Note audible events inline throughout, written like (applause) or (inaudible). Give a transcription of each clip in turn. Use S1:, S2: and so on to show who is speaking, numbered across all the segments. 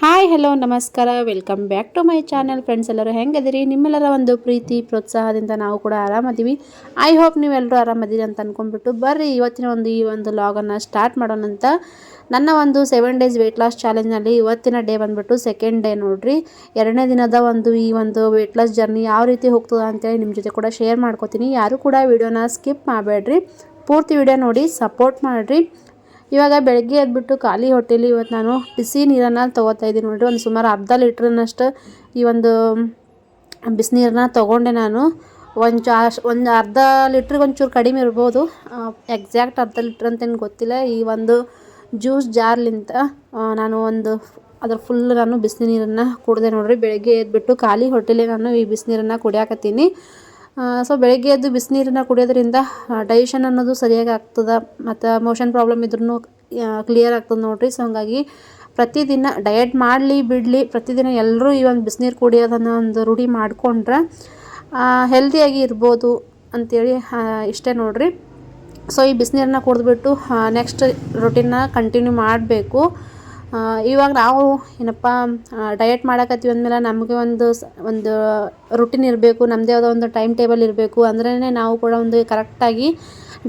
S1: Hi, hello, ನಮಸ್ಕಾರ. Welcome back to my channel. Friends, ಎಲ್ಲರೂ ಹೆಂಗದಿರಿ ನಿಮ್ಮೆಲ್ಲರ ಒಂದು ಪ್ರೀತಿ, ಪ್ರೋತ್ಸಾಹದಿಂದ ನಾವು ಕೂಡ ಆರಾಮದೀವಿ. ಐ ಹೋಪ್ ನೀವೆಲ್ಲರೂ ಆರಾಮದಿರಿ ಅಂತ ಅಂದ್ಕೊಂಡ್ಬಿಟ್ಟು ಬರ್ರಿ, ಇವತ್ತಿನ ಒಂದು ಈ ಒಂದು ಲಾಗನ್ನು ಸ್ಟಾರ್ಟ್ ಮಾಡೋಣ ಅಂತ. ನನ್ನ ಒಂದು ಸೆವೆನ್ ಡೇಸ್ ವೆಯ್ಟ್ ಲಾಸ್ ಚಾಲೆಂಜ್ನಲ್ಲಿ ಇವತ್ತಿನ ಡೇ ಬಂದುಬಿಟ್ಟು ಸೆಕೆಂಡ್ ಡೇ ನೋಡ್ರಿ. ಎರಡನೇ ದಿನದ ಒಂದು ಈ ಒಂದು ವೆಯ್ಟ್ ಲಾಸ್ ಜರ್ನಿ ಯಾವ ರೀತಿ ಹೋಗ್ತದೆ ಅಂತೇಳಿ ನಿಮ್ಮ ಜೊತೆ ಕೂಡ ಶೇರ್ ಮಾಡ್ಕೋತೀನಿ. ಯಾರು ಕೂಡ ವಿಡಿಯೋನ ಸ್ಕಿಪ್ ಮಾಡಬೇಡ್ರಿ. ಪೂರ್ತಿ ವಿಡಿಯೋ ನೋಡಿ ಸಪೋರ್ಟ್ ಮಾಡಿರಿ. ಇವಾಗ ಬೆಳಗ್ಗೆ ಎದ್ಬಿಟ್ಟು ಖಾಲಿ ಹೊಟ್ಟೆಲಿ ಇವತ್ತು ನಾನು ಬಿಸಿ ನೀರನ್ನು ತೊಗೋತಾ ಇದ್ದೀನಿ ನೋಡಿರಿ. ಒಂದು ಸುಮಾರು ಅರ್ಧ ಲೀಟ್ರನ್ನಷ್ಟು ಈ ಒಂದು ಬಿಸಿನೀರನ್ನ ತೊಗೊಂಡೆ ನಾನು. ಒಂದು ಚಾ ಒಂದು ಅರ್ಧ ಲೀಟ್ರಿಗೆ ಒಂಚೂರು ಕಡಿಮೆ ಇರ್ಬೋದು. ಎಕ್ಸಾಕ್ಟ್ ಅರ್ಧ ಲೀಟ್ರ್ ಅಂತೇನು ಗೊತ್ತಿಲ್ಲ. ಈ ಒಂದು ಜ್ಯೂಸ್ ಜಾರ್ಲಿಂತ ನಾನು ಒಂದು ಅದ್ರ ಫುಲ್ ನಾನು ಬಿಸಿನೀರನ್ನು ಕುಡಿದೆ ನೋಡಿರಿ. ಬೆಳಗ್ಗೆ ಎದ್ಬಿಟ್ಟು ಖಾಲಿ ಹೊಟ್ಟೆಲಿ ನಾನು ಈ ಬಿಸಿನೀರನ್ನು ಕುಡಿಯಾಕತ್ತೀನಿ. ಸೊ ಬೆಳಗ್ಗೆ ಎದ್ದು ಬಿಸಿನೀರನ್ನ ಕುಡಿಯೋದ್ರಿಂದ ಡೈಜೆಷನ್ ಅನ್ನೋದು ಸರಿಯಾಗಿ ಆಗ್ತದೆ, ಮತ್ತು ಮೋಷನ್ ಪ್ರಾಬ್ಲಮ್ ಇದ್ರೂ ಕ್ಲಿಯರ್ ಆಗ್ತದೆ ನೋಡಿರಿ. ಸೊ ಹಂಗಾಗಿ ಪ್ರತಿದಿನ ಡಯಟ್ ಮಾಡಲಿ ಬಿಡಲಿ, ಪ್ರತಿದಿನ ಎಲ್ಲರೂ ಈ ಒಂದು ಬಿಸಿನೀರು ಕುಡಿಯೋದನ್ನು ಒಂದು ರೂಢಿ ಮಾಡಿಕೊಂಡ್ರೆ ಹೆಲ್ದಿಯಾಗಿ ಇರ್ಬೋದು ಅಂಥೇಳಿ ಇಷ್ಟೇ ನೋಡಿರಿ. ಸೊ ಈ ಬಿಸಿನೀರನ್ನ ಕುಡಿದ್ಬಿಟ್ಟು ನೆಕ್ಸ್ಟ್ ರೊಟೀನ್ನ ಕಂಟಿನ್ಯೂ ಮಾಡಬೇಕು. ಇವಾಗ ನಾವು ಏನಪ್ಪ ಡಯಟ್ ಮಾಡಕತ್ತೀವಿ ಅಂದಮೇಲೆ ನಮಗೆ ಒಂದು ಒಂದು ರುಟೀನ್ ಇರಬೇಕು ನಮ್ಮದೇ ಆದ ಒಂದು ಟೈಮ್ ಟೇಬಲ್ ಇರಬೇಕು ಅಂದ್ರೇ ನಾವು ಕೂಡ ಒಂದು ಕರೆಕ್ಟಾಗಿ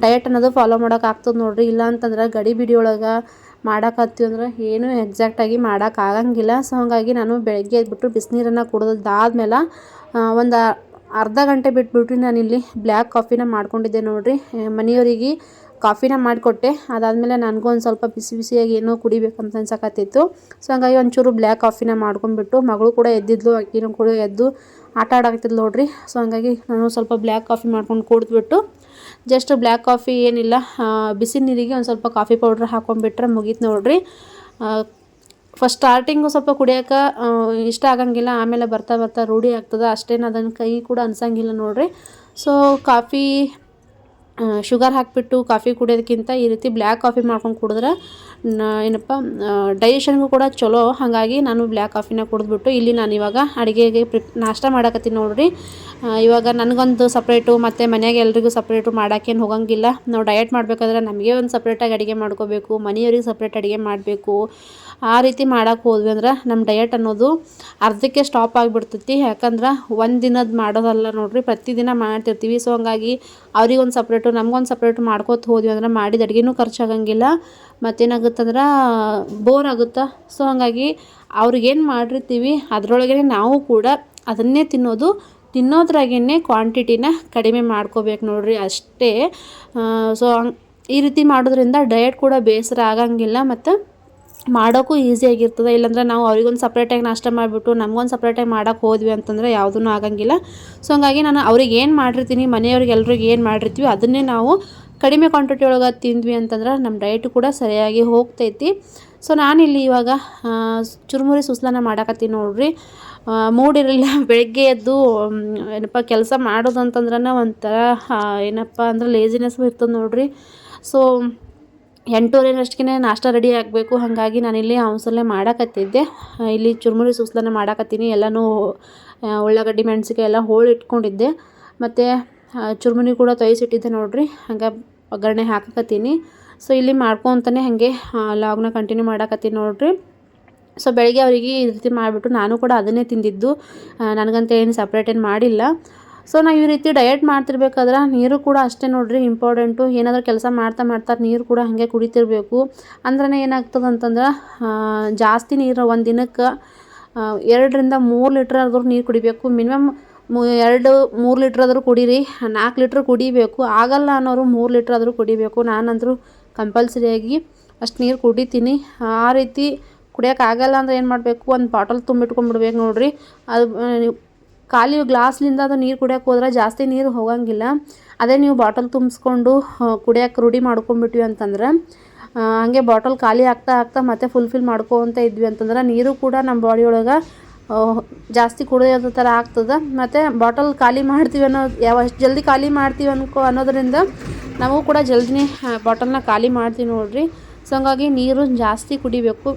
S1: ಡಯಟ್ ಅನ್ನೋದು ಫಾಲೋ ಮಾಡೋಕ್ಕಾಗ್ತದೆ ನೋಡಿರಿ. ಇಲ್ಲ ಅಂತಂದ್ರೆ ಗಡಿ ಬಿಡಿಯೊಳಗೆ ಮಾಡೋಕತ್ತೀವಿ ಅಂದ್ರೆ ಏನೂ ಎಕ್ಸಾಕ್ಟಾಗಿ ಮಾಡೋಕ್ಕಾಗಂಗಿಲ್ಲ ಸೊ ಹಾಗಾಗಿ ನಾನು ಬೆಳಗ್ಗೆ ಎದ್ಬಿಟ್ಟು ಬಿಸಿನೀರನ್ನು ಕುಡಿದಾದ್ಮೇಲೆ ಒಂದು ಅರ್ಧ ಗಂಟೆ ಬಿಟ್ಬಿಟ್ಟು ನಾನಿಲ್ಲಿ. ಬ್ಲ್ಯಾಕ್ ಕಾಫಿನ ಮಾಡ್ಕೊಂಡಿದ್ದೆ ನೋಡಿರಿ. ಮನೆಯವರಿಗೆ ಕಾಫಿನ ಮಾಡಿಕೊಟ್ಟೆ. ಅದಾದಮೇಲೆ ನನಗೂ ಒಂದು ಸ್ವಲ್ಪ ಬಿಸಿ ಬಿಸಿಯಾಗಿ ಏನೋ ಕುಡಿಬೇಕಂತ ಅನ್ಸಕತ್ತಿತ್ತು. ಸೊ ಹಂಗಾಗಿ ಒಂಚೂರು ಬ್ಲ್ಯಾಕ್ ಕಾಫಿನ ಮಾಡ್ಕೊಂಡ್ಬಿಟ್ಟು ಮಗಳು ಕೂಡ ಎದ್ದಿದ್ಲು, ಅಕ್ಕಿನೂ ಕೂಡ ಎದ್ದು ಆಟ ಆಡಾಕ್ತಿದ್ಲು ನೋಡ್ರಿ. ಸೊ ಹಂಗಾಗಿ ನಾನು ಸ್ವಲ್ಪ ಬ್ಲ್ಯಾಕ್ ಕಾಫಿ ಮಾಡ್ಕೊಂಡು ಕುಡಿದ್ಬಿಟ್ಟು ಜಸ್ಟ್ ಬ್ಲ್ಯಾಕ್ ಕಾಫಿ ಏನಿಲ್ಲ ಬಿಸಿ ನೀರಿಗೆ ಒಂದು ಸ್ವಲ್ಪ ಕಾಫಿ ಪೌಡ್ರ್ ಹಾಕೊಂಡ್ಬಿಟ್ರೆ ಮುಗೀತು ನೋಡ್ರಿ. ಫಸ್ಟ್ ಸ್ಟಾರ್ಟಿಂಗು ಸ್ವಲ್ಪ ಕುಡಿಯೋಕೆ ಇಷ್ಟ ಆಗಂಗಿಲ್ಲ. ಆಮೇಲೆ ಬರ್ತಾ ಬರ್ತಾ ರೂಢಿ ಆಗ್ತದೆ. ಅಷ್ಟೇನು ಅದನ್ನು ಕೈ ಕೂಡ ಅನ್ಸಂಗಿಲ್ಲ ನೋಡ್ರಿ. ಸೊ ಕಾಫಿ ಶುಗರ್ ಹಾಕಿಬಿಟ್ಟು ಕಾಫಿ ಕುಡಿಯೋದಕ್ಕಿಂತ ಈ ರೀತಿ ಬ್ಲ್ಯಾಕ್ ಕಾಫಿ ಮಾಡ್ಕೊಂಡು ಕುಡಿದ್ರೆ ಏನಪ್ಪ ಡೈಜೆಷನ್ಗೂ ಕೂಡ ಚಲೋ. ಹಾಗಾಗಿ ನಾನು ಬ್ಲ್ಯಾಕ್ ಕಾಫಿನ ಕುಡಿದ್ಬಿಟ್ಟು ಇಲ್ಲಿ ನಾನು ಇವಾಗ ಅಡುಗೆಗೆ ಪ್ರಿಪ್ ನಾಷ್ಟ ಮಾಡಕತ್ತೀನಿ ನೋಡ್ರಿ. ಇವಾಗ ನನಗೊಂದು ಸಪ್ರೇಟು ಮತ್ತು ಮನೆಯಾಗೆ ಎಲ್ರಿಗೂ ಸಪ್ರೇಟು ಮಾಡೋಕ್ಕೇನು ಹೋಗಂಗಿಲ್ಲ. ನಾವು ಡಯಟ್ ಮಾಡಬೇಕಾದ್ರೆ ನಮಗೆ ಒಂದು ಸಪ್ರೇಟಾಗಿ ಅಡುಗೆ ಮಾಡ್ಕೋಬೇಕು, ಮನೆಯವ್ರಿಗೆ ಸಪ್ರೇಟ್ ಅಡುಗೆ ಮಾಡಬೇಕು. ಆ ರೀತಿ ಮಾಡೋಕ್ಕೆ ಹೋದ್ವಿ ಅಂದ್ರೆ ನಮ್ಮ ಡಯಟ್ ಅನ್ನೋದು ಅರ್ಧಕ್ಕೆ ಸ್ಟಾಪ್ ಆಗಿಬಿಡ್ತೈತಿ. ಯಾಕಂದ್ರೆ ಒಂದು ದಿನದ ಮಾಡೋದಲ್ಲ ನೋಡ್ರಿ, ಪ್ರತಿದಿನ ಮಾಡ್ತಿರ್ತೀವಿ. ಸೊ ಹಂಗಾಗಿ ಅವ್ರಿಗೊಂದು ಸಪ್ರೇಟು ನಮ್ಗೊಂದು ಸಪ್ರೇಟ್ ಮಾಡ್ಕೋತ ಹೋದ್ವಿ ಅಂದ್ರೆ ಮಾಡಿದ ಅಡುಗೆನೂ ಖರ್ಚಾಗಂಗಿಲ್ಲ. ಮತ್ತೇನಾಗುತ್ತಂದ್ರೆ ಬೋರ್ ಆಗುತ್ತೆ? ಸೊ ಹಾಗಾಗಿ ಅವ್ರಿಗೇನು ಮಾಡಿರ್ತೀವಿ ಅದರೊಳಗೇ ನಾವು ಕೂಡ ಅದನ್ನೇ ತಿನ್ನೋದು ತಿನ್ನೋದ್ರಾಗೇ ಕ್ವಾಂಟಿಟಿನ ಕಡಿಮೆ ಮಾಡ್ಕೋಬೇಕು ನೋಡ್ರಿ ಅಷ್ಟೇ. ಸೊ ಈ ರೀತಿ ಮಾಡೋದ್ರಿಂದ ಡಯಟ್ ಕೂಡ ಬೇಸರ ಆಗಂಗಿಲ್ಲ, ಮತ್ತು ಮಾಡೋಕ್ಕೂ ಈಸಿಯಾಗಿರ್ತದೆ ಇಲ್ಲಾಂದ್ರೆ ನಾವು ಅವ್ರಿಗೊಂದು ಸಪ್ರೇಟಾಗಿ ನಾಷ್ಟ ಮಾಡಿಬಿಟ್ಟು ನಮಗೊಂದು ಸಪ್ರೇಟಾಗಿ ಮಾಡೋಕ್ಕೆ ಹೋದ್ವಿ ಅಂತಂದರೆ ಯಾವುದೂ ಆಗಂಗಿಲ್ಲ. ಸೊ ಹಂಗಾಗಿ ನಾನು ಅವ್ರಿಗೆ ಏನು ಮಾಡಿರ್ತೀನಿ, ಮನೆಯವ್ರಿಗೆ ಎಲ್ರಿಗೆ ಏನು ಮಾಡಿರ್ತೀವಿ ಅದನ್ನೇ ನಾವು ಕಡಿಮೆ ಕ್ವಾಂಟಿಟಿ ಒಳಗೆ ತಿಂದ್ವಿ ಅಂತಂದ್ರೆ ನಮ್ಮ ಡಯಟ್ ಕೂಡ ಸರಿಯಾಗಿ ಹೋಗ್ತೈತಿ. ಸೊ ನಾನಿಲ್ಲಿ ಇವಾಗ ಚುರುಮುರಿ ಸುಸ್ಲನ ಮಾಡಾಕತ್ತೀನಿ ನೋಡ್ರಿ. ಮೂಡಿರಲಿಲ್ಲ (laughs) ಬೆಳಗ್ಗೆ ಎದ್ದು ಏನಪ್ಪ ಕೆಲಸ ಮಾಡೋದು ಅಂತಂದ್ರೆ ಒಂಥರ ಏನಪ್ಪ ಅಂದ್ರೆ ಲೇಜಿನೆಸ್ ಇರ್ತದೆ ನೋಡ್ರಿ. ಸೊ ಎಂಟೂವರೆನಷ್ಟಕ್ಕೆ ನಾಷ್ಟ ರೆಡಿ ಆಗಬೇಕು. ಹಾಗಾಗಿ ನಾನಿಲ್ಲಿ ಅವಸರಲ್ಲೇ ಮಾಡಕತ್ತಿದ್ದೆ. ಇಲ್ಲಿ ಚುರುಮುರಿ ಸುಸ್ಲನ್ನ ಮಾಡಕತ್ತೀನಿ. ಎಲ್ಲನೂ ಉಳ್ಳಾಗಡ್ಡಿ ಮೆಣಸಿಗೆ ಎಲ್ಲ ಹೋಳು ಇಟ್ಕೊಂಡಿದ್ದೆ. ಮತ್ತು ಚುರುಮುರಿ ಕೂಡ ತೊಯ್ಸಿಟ್ಟಿದ್ದೆ ನೋಡಿರಿ. ಹಂಗೆ ಒಗ್ಗರಣೆ ಹಾಕಕತ್ತೀನಿ. ಸೊ ಇಲ್ಲಿ ಮಾಡ್ಕೊತಾನೆ ಹಾಗೆ ಲಾಗ್ನ ಕಂಟಿನ್ಯೂ ಮಾಡಕತ್ತೀನಿ ನೋಡಿರಿ. ಸೊ ಬೆಳಗ್ಗೆ ಅವರಿಗೆ ಈ ರೀತಿ ಮಾಡಿಬಿಟ್ಟು ನಾನು ಕೂಡ ಅದನ್ನೇ ತಿಂದಿದ್ದು. ನನಗಂತ ಏನು ಸಪ್ರೇಟ್ ಏನು ಮಾಡಿಲ್ಲ. ಸೊ ನಾವು ಈ ರೀತಿ ಡಯಟ್ ಮಾಡ್ತಿರ್ಬೇಕಾದ್ರೆ ನೀರು ಕೂಡ ಅಷ್ಟೇ ನೋಡಿರಿ ಇಂಪಾರ್ಟೆಂಟು ಏನಾದರೂ ಕೆಲಸ ಮಾಡ್ತಾ ಮಾಡ್ತಾ ನೀರು ಕೂಡ ಹಾಗೆ ಕುಡಿತಿರಬೇಕು. ಅಂದ್ರೆ ಏನಾಗ್ತದೆ ಅಂತಂದ್ರೆ ಜಾಸ್ತಿ ನೀರು ಒಂದು ದಿನಕ್ಕೆ ಎರಡರಿಂದ ಮೂರು ಲೀಟ್ರ್ ಆದರೂ ನೀರು ಕುಡಿಬೇಕು. ಮಿನಿಮಮ್ ಎರಡು, ಮೂರು ಲೀಟ್ರ್ ಆದರೂ ಕುಡೀರಿ ನಾಲ್ಕು ಲೀಟ್ರ್ ಕುಡಿಬೇಕು. ಆಗಲ್ಲ ಅನ್ನೋರು ಮೂರು ಲೀಟ್ರ್ ಆದರೂ ಕುಡಿಬೇಕು. ನಾನಂದರೂ ಕಂಪಲ್ಸರಿಯಾಗಿ ಅಷ್ಟು ನೀರು ಕುಡಿತೀನಿ. ಆ ರೀತಿ ಕುಡಿಯೋಕ್ಕಾಗಲ್ಲ ಅಂದ್ರೆ ಏನು ಮಾಡಬೇಕು? ಒಂದು ಬಾಟಲ್ ತುಂಬಿಟ್ಕೊಂಡ್ಬಿಡ್ಬೇಕು ನೋಡಿರಿ. ಅದು ಖಾಲಿ ಗ್ಲಾಸ್ಲಿಂದ ಅದು ನೀರು ಕುಡಿಯೋಕೆ ಹೋದ್ರೆ ಜಾಸ್ತಿ ನೀರು ಹೋಗಂಗಿಲ್ಲ. ಅದೇ ನೀವು ಬಾಟಲ್ ತುಂಬಿಸ್ಕೊಂಡು ಕುಡಿಯೋಕೆ ರೂಢಿ ಮಾಡ್ಕೊಂಬಿಟ್ವಿ ಅಂತಂದ್ರೆ ಹಾಗೆ ಬಾಟಲ್ ಖಾಲಿ ಆಗ್ತಾ ಆಗ್ತಾ ಮತ್ತೆ ಫುಲ್ಫಿಲ್ ಮಾಡ್ಕೊತ ಇದ್ವಿ ಅಂತಂದ್ರೆ ನೀರು ಕೂಡ ನಮ್ಮ ಬಾಡಿ ಒಳಗೆ ಜಾಸ್ತಿ ಕುಡಿಯೋದ ಥರ ಆಗ್ತದೆ. ಮತ್ತು ಬಾಟಲ್ ಖಾಲಿ ಮಾಡ್ತೀವಿ ಅನ್ನೋ, ಯಾವ ಎಷ್ಟು ಜಲ್ದಿ ಖಾಲಿ ಮಾಡ್ತೀವಿ ಅನ್ಕೋ, ಅನ್ನೋದರಿಂದ ನಾವು ಕೂಡ ಜಲ್ದಿನೇ ಬಾಟಲ್ನ ಖಾಲಿ ಮಾಡ್ತೀವಿ ನೋಡಿರಿ. ಸೊ ಹಂಗಾಗಿ ನೀರು ಜಾಸ್ತಿ ಕುಡಿಬೇಕು.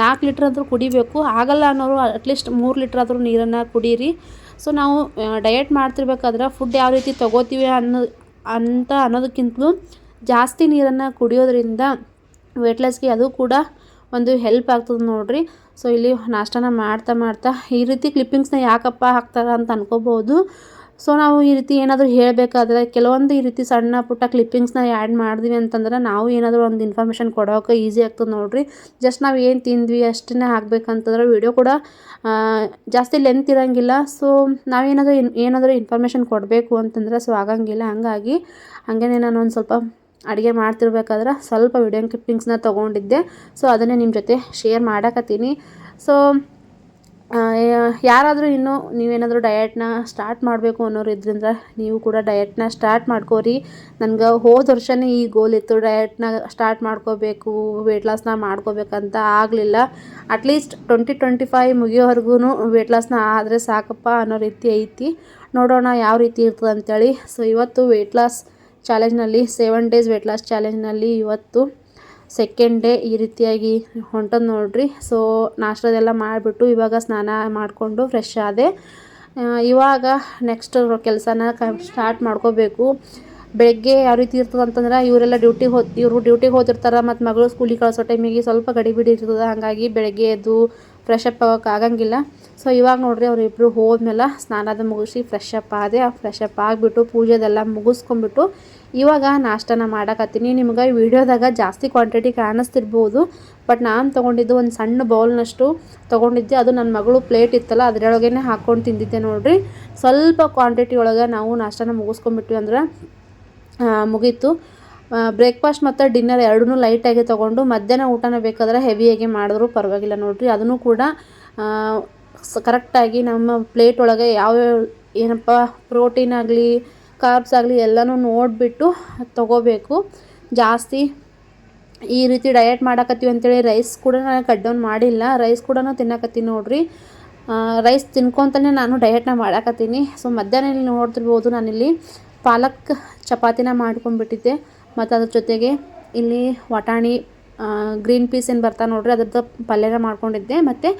S1: ನಾಲ್ಕು ಲೀಟ್ರ್ ಆದರೂ ಕುಡಿಬೇಕು. ಆಗಲ್ಲ ಅನ್ನೋರು ಅಟ್ಲೀಸ್ಟ್ ಮೂರು ಲೀಟ್ರ್ ಆದರೂ ನೀರನ್ನು ಕುಡೀರಿ. ಸೊ ನಾವು ಡಯಟ್ ಮಾಡ್ತಿರ್ಬೇಕಾದ್ರೆ ಫುಡ್ ಯಾವ ರೀತಿ ತೊಗೋತೀವಿ ಅನ್ನೋ, ಅಂತ ಅನ್ನೋದಕ್ಕಿಂತಲೂ ಜಾಸ್ತಿ ನೀರನ್ನು ಕುಡಿಯೋದ್ರಿಂದ ವೆಯ್ಟ್ ಲಾಸ್ಗೆ ಅದು ಕೂಡ ಒಂದು ಹೆಲ್ಪ್ ಆಗ್ತದೆ ನೋಡಿರಿ. ಸೊ ಇಲ್ಲಿ ನಾಷ್ಟನ ಮಾಡ್ತಾ ಮಾಡ್ತಾ ಈ ರೀತಿ ಕ್ಲಿಪ್ಪಿಂಗ್ಸ್ನ ಯಾಕಪ್ಪ ಹಾಕ್ತಾರೆ ಅಂತ ಅನ್ಕೋಬೋದು ಸೊ ನಾವು ಈ ರೀತಿ ಏನಾದರೂ ಹೇಳಬೇಕಾದ್ರೆ, ಕೆಲವೊಂದು ಈ ರೀತಿ ಸಣ್ಣ ಪುಟ್ಟ ಕ್ಲಿಪ್ಪಿಂಗ್ಸ್ನ ಆ್ಯಡ್ ಮಾಡಿದ್ವಿ ಅಂತಂದ್ರೆ ನಾವು ಏನಾದರೂ ಒಂದು ಇನ್ಫಾರ್ಮೇಷನ್ ಕೊಡೋಕೆ ಈಸಿ ಆಗ್ತದೆ ನೋಡಿರಿ. ಜಸ್ಟ್ ನಾವು ಏನು ತಿಂದ್ವಿ ಅಷ್ಟನ್ನೇ ಹಾಕಬೇಕಂತಂದ್ರೆ ವಿಡಿಯೋ ಕೂಡ ಜಾಸ್ತಿ ಲೆಂತ್ ಇರೋಂಗಿಲ್ಲ. ಸೊ ನಾವೇನಾದರೂ ಏನಾದರೂ ಇನ್ಫಾರ್ಮೇಷನ್ ಕೊಡಬೇಕು ಅಂತಂದ್ರೆ ಸೊ ಆಗಂಗಿಲ್ಲ. ಹಂಗಾಗಿ, ಹಾಗೇನೆ ನಾನು ಒಂದು ಸ್ವಲ್ಪ ಅಡುಗೆ ಮಾಡ್ತಿರ್ಬೇಕಾದ್ರೆ ಸ್ವಲ್ಪ ವಿಡಿಯೋ ಕ್ಲಿಪ್ಪಿಂಗ್ಸ್ನ ತೊಗೊಂಡಿದ್ದೆ. ಸೊ ಅದನ್ನೇ ನಿಮ್ಮ ಜೊತೆ ಶೇರ್ ಮಾಡಕತ್ತೀನಿ. ಸೊ ಯಾರಾದರೂ ಇನ್ನೂ ನೀವೇನಾದರೂ ಡಯಟ್ನ ಸ್ಟಾರ್ಟ್ ಮಾಡಬೇಕು ಅನ್ನೋರು ಇದ್ರಿಂದ ನೀವು ಕೂಡ ಡಯಟ್ನ ಸ್ಟಾರ್ಟ್ ಮಾಡ್ಕೋರಿ. ನನಗೆ ಹೋದ ವರ್ಷವೇ ಈ ಗೋಲ್ ಇತ್ತು ಡಯಟ್ನ ಸ್ಟಾರ್ಟ್ ಮಾಡ್ಕೋಬೇಕು ವೆಯ್ಟ್ ಲಾಸ್ನ ಮಾಡ್ಕೋಬೇಕಂತ ಆಗಲಿಲ್ಲ. At least twenty twenty five ಮುಗಿಯೋವರೆಗೂ weight ಲಾಸ್ನ ಆದರೆ ಸಾಕಪ್ಪ ಅನ್ನೋ ರೀತಿ ಐತಿ. ನೋಡೋಣ ಯಾವ ರೀತಿ ಇರ್ತದೆ ಅಂತೇಳಿ. ಸೊ ಇವತ್ತು ವೆಯ್ಟ್ ಲಾಸ್ ಚಾಲೆಂಜ್ನಲ್ಲಿ ಸೆವೆನ್ ಡೇಸ್ ವೆಯ್ಟ್ ಲಾಸ್ ಚಾಲೆಂಜ್ನಲ್ಲಿ ಇವತ್ತು ಸೆಕೆಂಡ್ ಡೇ ಈ ರೀತಿಯಾಗಿ ಹೊಂಟದ ನೋಡ್ರಿ. ಸೊ ನಾಷ್ಟದೆಲ್ಲ ಮಾಡಿಬಿಟ್ಟು ಇವಾಗ ಸ್ನಾನ ಮಾಡಿಕೊಂಡು ಫ್ರೆಶ್ ಆದೆ. ಇವಾಗ ನೆಕ್ಸ್ಟ್ ಕೆಲಸನ ಕ ಸ್ಟಾರ್ಟ್ ಮಾಡ್ಕೋಬೇಕು. ಬೆಳಗ್ಗೆ ಯಾವ ರೀತಿ ಇರ್ತದೆ ಅಂತಂದ್ರೆ ಇವರೆಲ್ಲ ಡ್ಯೂಟಿಗೆ ಇವರು ಡ್ಯೂಟಿಗೆ ಹೋದಿರ್ತಾರೆ ಮತ್ತು ಮಗಳು ಸ್ಕೂಲಿಗೆ ಕಳಿಸೋ ಟೈಮಿಗೆ ಸ್ವಲ್ಪ ಗಡಿಬಿಡಿ ಇರ್ತದೆ. ಹಾಗಾಗಿ ಬೆಳಗ್ಗೆ ಎದ್ದು ಫ್ರೆಶ್ ಅಪ್ ಆಗೋಕೆ ಆಗಂಗಿಲ್ಲ. ಸೊ ಇವಾಗ ನೋಡ್ರಿ ಅವರಿಬ್ಬರು ಹೋದ್ಮೇಲೆ ಸ್ನಾನದ ಮುಗಿಸಿ ಫ್ರೆಶ್ ಅಪ್ ಆದೆ. ಫ್ರೆಶ್ ಅಪ್ ಆಗಿಬಿಟ್ಟು ಪೂಜೆದೆಲ್ಲ ಮುಗಿಸ್ಕೊಂಡ್ಬಿಟ್ಟು ಇವಾಗ ನಾಷ್ಟನ ಮಾಡಕತ್ತೀನಿ. ನಿಮ್ಗೆ ವಿಡಿಯೋದಾಗ ಜಾಸ್ತಿ ಕ್ವಾಂಟಿಟಿ ಕಾಣಿಸ್ತಿರ್ಬೋದು. ಬಟ್ ನಾನು ತೊಗೊಂಡಿದ್ದು ಒಂದು ಸಣ್ಣ ಬೌಲ್ನಷ್ಟು ತೊಗೊಂಡಿದ್ದೆ. ಅದು ನನ್ನ ಮಗಳು ಪ್ಲೇಟ್ ಇತ್ತಲ್ಲ ಅದರೊಳಗೇ ಹಾಕ್ಕೊಂಡು ತಿಂದಿದ್ದೆ ನೋಡಿರಿ. ಸ್ವಲ್ಪ ಕ್ವಾಂಟಿಟಿ ಒಳಗೆ ನಾವು ನಾಷ್ಟನ ಮುಗಿಸ್ಕೊಂಡ್ಬಿಟ್ವಿ ಅಂದ್ರೆ ಮುಗೀತು. ಬ್ರೇಕ್ಫಾಸ್ಟ್ ಮತ್ತು ಡಿನ್ನರ್ ಎರಡೂ ಲೈಟಾಗಿ ತೊಗೊಂಡು ಮಧ್ಯಾಹ್ನ ಊಟನ ಬೇಕಾದ್ರೆ ಹೆವಿಯಾಗಿ ಮಾಡಿದ್ರು ಪರವಾಗಿಲ್ಲ ನೋಡಿರಿ. ಅದನ್ನು ಕೂಡ ಕರೆಕ್ಟಾಗಿ ನಮ್ಮ ಪ್ಲೇಟ್ ಒಳಗೆ ಯಾವ್ಯಾವ ಏನಪ್ಪ ಪ್ರೋಟೀನ್ ಆಗಲಿ, ಕಾರ್ಬ್ಸ್ ಆಗಲಿ ಎಲ್ಲನೂ ನೋಡಿಬಿಟ್ಟು ತೊಗೋಬೇಕು. ಜಾಸ್ತಿ ಈ ರೀತಿ ಡಯಟ್ ಮಾಡಕತ್ತೀವಿ ಅಂತೇಳಿ ರೈಸ್ ಕೂಡ ನಾನು ಕಟ್ ಡೌನ್ ಮಾಡಿಲ್ಲ. ರೈಸ್ ಕೂಡ ತಿನ್ನಕತ್ತೀನಿ ನೋಡಿರಿ. ರೈಸ್ ತಿನ್ಕೊತಾನೆ ನಾನು ಡಯಟ್ನ ಮಾಡಕತ್ತೀನಿ. ಸೊ ಮಧ್ಯಾಹ್ನ ಇಲ್ಲಿ ನೋಡ್ತಿರ್ಬೋದು ನಾನಿಲ್ಲಿ ಪಾಲಕ್ ಚಪಾತಿನ ಮಾಡ್ಕೊಂಡ್ಬಿಟ್ಟಿದ್ದೆ. ಮತ್ತು ಅದ್ರ ಜೊತೆಗೆ ಇಲ್ಲಿ ವಟಾಣಿ ಗ್ರೀನ್ ಪೀಸ್ ಏನು ಬರ್ತಾ ನೋಡ್ರಿ, ಅದ್ರದ್ದು ಪಲ್ಯನ ಮಾಡ್ಕೊಂಡಿದ್ದೆ. ಮತ್ತು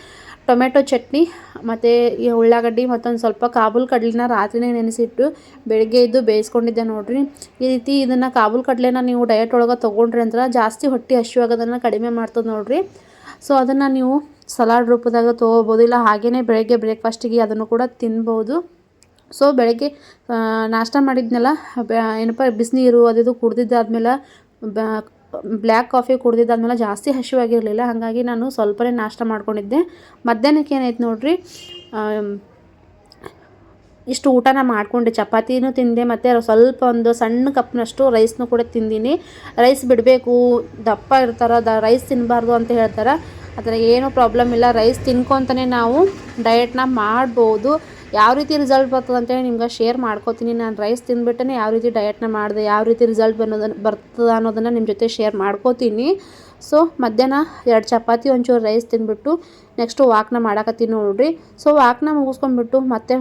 S1: ಟೊಮೆಟೊ ಚಟ್ನಿ, ಮತ್ತು ಈ ಉಳ್ಳಾಗಡ್ಡಿ ಮತ್ತೊಂದು ಸ್ವಲ್ಪ ಕಾಬೂಲ್ ಕಡ್ಲಿನ ರಾತ್ರಿನೇ ನೆನೆಸಿಟ್ಟು ಬೆಳಗ್ಗೆ ಇದ್ದು ಬೇಯಿಸ್ಕೊಂಡಿದ್ದೆ ನೋಡ್ರಿ. ಈ ರೀತಿ ಇದನ್ನು ಕಾಬೂಲ್ ಕಡಲೆನ ನೀವು ಡಯಟ್ ಒಳಗೆ ತೊಗೊಂಡ್ರಿ ಅಂದ್ರೆ ಜಾಸ್ತಿ ಹೊಟ್ಟೆ ಹಸಿವಾಗೋದನ್ನು ಕಡಿಮೆ ಮಾಡ್ತದೆ ನೋಡ್ರಿ. ಸೊ ಅದನ್ನು ನೀವು ಸಲಾಡ್ ರೂಪದಾಗ ತೊಗೋಬೋದು, ಇಲ್ಲ ಹಾಗೇ ಬೆಳಗ್ಗೆ ಬ್ರೇಕ್ಫಾಸ್ಟಿಗೆ ಅದನ್ನು ಕೂಡ ತಿನ್ಬೋದು. ಸೊ ಬೆಳಗ್ಗೆ ನಾಷ್ಟ ಮಾಡಿದ್ನಲ್ಲ ಏನಪ್ಪ, ಬಿಸಿನೀರು ಅದು ಕುಡ್ದಿದ್ದಾದ್ಮೇಲೆ ಬ್ಲ್ಯಾಕ್ ಕಾಫಿ ಕುಡ್ದಿದ್ದಾದ್ಮೇಲೆ ಜಾಸ್ತಿ ಹಸಿವಾಗಿರಲಿಲ್ಲ. ಹಾಗಾಗಿ ನಾನು ಸ್ವಲ್ಪನೇ ನಾಷ್ಟ ಮಾಡ್ಕೊಂಡಿದ್ದೆ. ಮಧ್ಯಾಹ್ನಕ್ಕೆ ಏನಾಯ್ತು ನೋಡಿರಿ ಇಷ್ಟು ಊಟನ ಮಾಡಿಕೊಂಡೆ. ಚಪಾತಿನೂ ತಿಂದೆ, ಮತ್ತು ಸ್ವಲ್ಪ ಒಂದು ಸಣ್ಣ ಕಪ್ನಷ್ಟು ರೈಸ್ನೂ ಕೂಡ ತಿಂದೀನಿ. ರೈಸ್ ಬಿಡಬೇಕು, ದಪ್ಪ ಇರ್ತಾರೆ, ದ, ರೈಸ್ ತಿನ್ನಬಾರ್ದು ಅಂತ ಹೇಳ್ತಾರೆ. ಅದರ ಏನೂ ಪ್ರಾಬ್ಲಮ್ ಇಲ್ಲ. ರೈಸ್ ತಿನ್ಕೊತಾನೆ ನಾವು ಡಯಟ್ನ ಮಾಡ್ಬೋದು. ಯಾವ ರೀತಿ ರಿಸಲ್ಟ್ ಬರ್ತದೆ ಅಂತೇಳಿ ನಿಮ್ಗೆ ಶೇರ್ ಮಾಡ್ಕೋತೀನಿ. ನಾನು ರೈಸ್ ತಿಂದ್ಬಿಟ್ಟೇ ಯಾವ ರೀತಿ ಡಯಟ್ನ ಮಾಡಿದೆ, ಯಾವ ರೀತಿ ರಿಸಲ್ಟ್ ಬನ್ನೋದನ್ನು ಬರ್ತದೆ ಅನ್ನೋದನ್ನು ನಿಮ್ಮ ಜೊತೆ ಶೇರ್ ಮಾಡ್ಕೋತೀನಿ. ಸೊ ಮಧ್ಯಾಹ್ನ ಎರಡು ಚಪಾತಿ, ಒಂಚೂರು ರೈಸ್ ತಿಂದ್ಬಿಟ್ಟು ನೆಕ್ಸ್ಟು ವಾಕ್ನ ಮಾಡಾಕತ್ತೀನಿ ನೋಡ್ರಿ. ಸೊ ವಾಕ್ನ ಮುಗಿಸ್ಕೊಂಡ್ಬಿಟ್ಟು ಮತ್ತೆ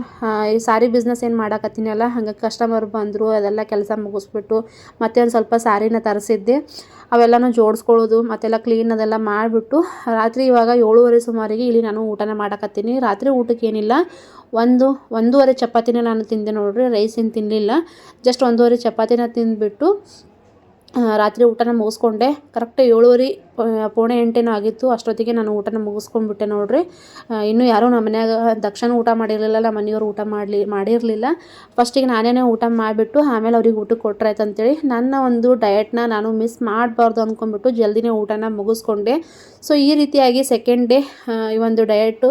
S1: ಈ ಸಾರಿ ಬಿಸ್ನೆಸ್ ಏನು ಮಾಡಾಕತ್ತೀನಲ್ಲ ಹಂಗೆ ಕಸ್ಟಮರ್ ಬಂದರು, ಅದೆಲ್ಲ ಕೆಲಸ ಮುಗಿಸ್ಬಿಟ್ಟು ಮತ್ತೆ ಒಂದು ಸ್ವಲ್ಪ ಸಾರಿನ ತರಿಸಿದ್ದೆ. ಅವೆಲ್ಲನೂ ಜೋಡಿಸ್ಕೊಳ್ಳೋದು, ಮತ್ತೆಲ್ಲ ಕ್ಲೀನ್ ಅದೆಲ್ಲ ಮಾಡಿಬಿಟ್ಟು, ರಾತ್ರಿ ಇವಾಗ ಏಳುವರೆ ಸುಮಾರಿಗೆ ಇಲ್ಲಿ ನಾನು ಊಟನ ಮಾಡಕತ್ತೀನಿ. ರಾತ್ರಿ ಊಟಕ್ಕೆ ಏನಿಲ್ಲ ಒಂದು, ಒಂದೂವರೆ ಚಪಾತಿನ ನಾನು ತಿಂದೆ ನೋಡಿರಿ ರೈಸ್ ಏನು ತಿನ್ನಲಿಲ್ಲ ಜಸ್ಟ್ ಒಂದೂವರೆ ಚಪಾತಿನ ತಿಂದುಬಿಟ್ಟು ರಾತ್ರಿ ಊಟನ ಮುಗಿಸ್ಕೊಂಡೆ. ಕರೆಕ್ಟ್ ಏಳುವರೆ ಪೋಣೆ ಎಂಟೇನೋ ಆಗಿತ್ತು. ಅಷ್ಟೊತ್ತಿಗೆ ನಾನು ಊಟನ ಮುಗಿಸ್ಕೊಂಡ್ಬಿಟ್ಟೆ ನೋಡ್ರಿ. ಇನ್ನೂ ಯಾರೂ ನಮ್ಮ ಮನ್ಯಾಗ ದಕ್ಷಿಣ ಊಟ ಮಾಡಿರಲಿಲ್ಲ, ನಮ್ಮ ಮನೆಯವರು ಊಟ ಮಾಡಲಿ, ಮಾಡಿರಲಿಲ್ಲ. ಫಸ್ಟಿಗೆ ನಾನೇ ಊಟ ಮಾಡಿಬಿಟ್ಟು ಆಮೇಲೆ ಅವ್ರಿಗೆ ಊಟಕ್ಕೆ ಕೊಟ್ರಾಯ್ತು ಅಂತೇಳಿ ನನ್ನ ಒಂದು ಡಯಟ್ನ ನಾನು ಮಿಸ್ ಮಾಡಬಾರ್ದು ಅಂದ್ಕೊಂಡ್ಬಿಟ್ಟು ಜಲ್ದಿನೇ ಊಟನ ಮುಗಿಸ್ಕೊಂಡೆ. ಸೊ ಈ ರೀತಿಯಾಗಿ ಸೆಕೆಂಡ್ ಡೇ ಈ ಒಂದು ಡಯಟು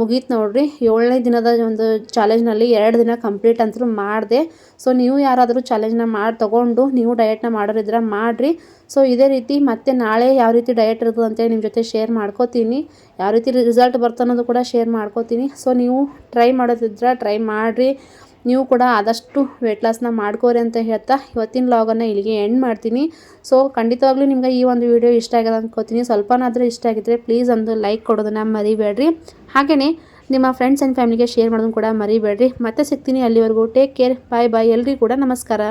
S1: ಮುಗೀತು ನೋಡಿರಿ. ಏಳನೇ ದಿನದ ಒಂದು ಚಾಲೆಂಜ್ನಲ್ಲಿ ಎರಡು ದಿನ ಕಂಪ್ಲೀಟ್ ಅಂತೂ ಮಾಡಿದೆ. ಸೊ ನೀವು ಯಾರಾದರೂ ಚಾಲೆಂಜ್ನ ಮಾಡಿ, ತೊಗೊಂಡು ನೀವು ಡಯಟ್ನ ಮಾಡೋರಿದ್ರೆ ಮಾಡಿರಿ. ಸೊ ಇದೇ ರೀತಿ ಮತ್ತೆ ನಾಳೆ ಯಾವ ರೀತಿ ಡಯಟ್ ಇರ್ತದೆ ಅಂತೇಳಿ ನಿಮ್ಮ ಜೊತೆ ಶೇರ್ ಮಾಡ್ಕೋತೀನಿ. ಯಾವ ರೀತಿ ರಿಸಲ್ಟ್ ಬರ್ತನ್ನೋದು ಕೂಡ ಶೇರ್ ಮಾಡ್ಕೋತೀನಿ. ಸೊ ನೀವು ಟ್ರೈ ಮಾಡೋದಿದ್ರೆ ಟ್ರೈ ಮಾಡಿರಿ. ನೀವು ಕೂಡ ಆದಷ್ಟು ವೆಯ್ಟ್ ಲಾಸ್ನ ಮಾಡ್ಕೋರಿ ಅಂತ ಹೇಳ್ತಾ ಇವತ್ತಿನ ಲಾಗನ್ನು ಇಲ್ಲಿಗೆ ಎಂಡ್ ಮಾಡ್ತೀನಿ. ಸೊ ಖಂಡಿತವಾಗ್ಲೂ ನಿಮ್ಗೆ ಈ ಒಂದು ವಿಡಿಯೋ ಇಷ್ಟ ಆಗಿದೆ ಅಂದ್ಕೋತೀನಿ ಸ್ವಲ್ಪನಾದರೂ ಇಷ್ಟ ಆಗಿದ್ರೆ ಪ್ಲೀಸ್ ಒಂದು ಲೈಕ್ ಕೊಡೋದನ್ನು ಮರಿಬೇಡ್ರಿ. ಹಾಗೆಯೇ ನಿಮ್ಮ ಫ್ರೆಂಡ್ಸ್ ಆ್ಯಂಡ್ ಫ್ಯಾಮಿಲಿಗೆ ಶೇರ್ ಮಾಡೋದನ್ನು ಕೂಡ ಮರಿಬೇಡ್ರಿ. ಮತ್ತೆ ಸಿಗ್ತೀನಿ ಅಲ್ಲಿವರೆಗೂ. ಟೇಕ್ ಕೇರ್ ಬಾಯ್ ಬಾಯ್ ಎಲ್ರಿಗೂ ಕೂಡ ನಮಸ್ಕಾರ.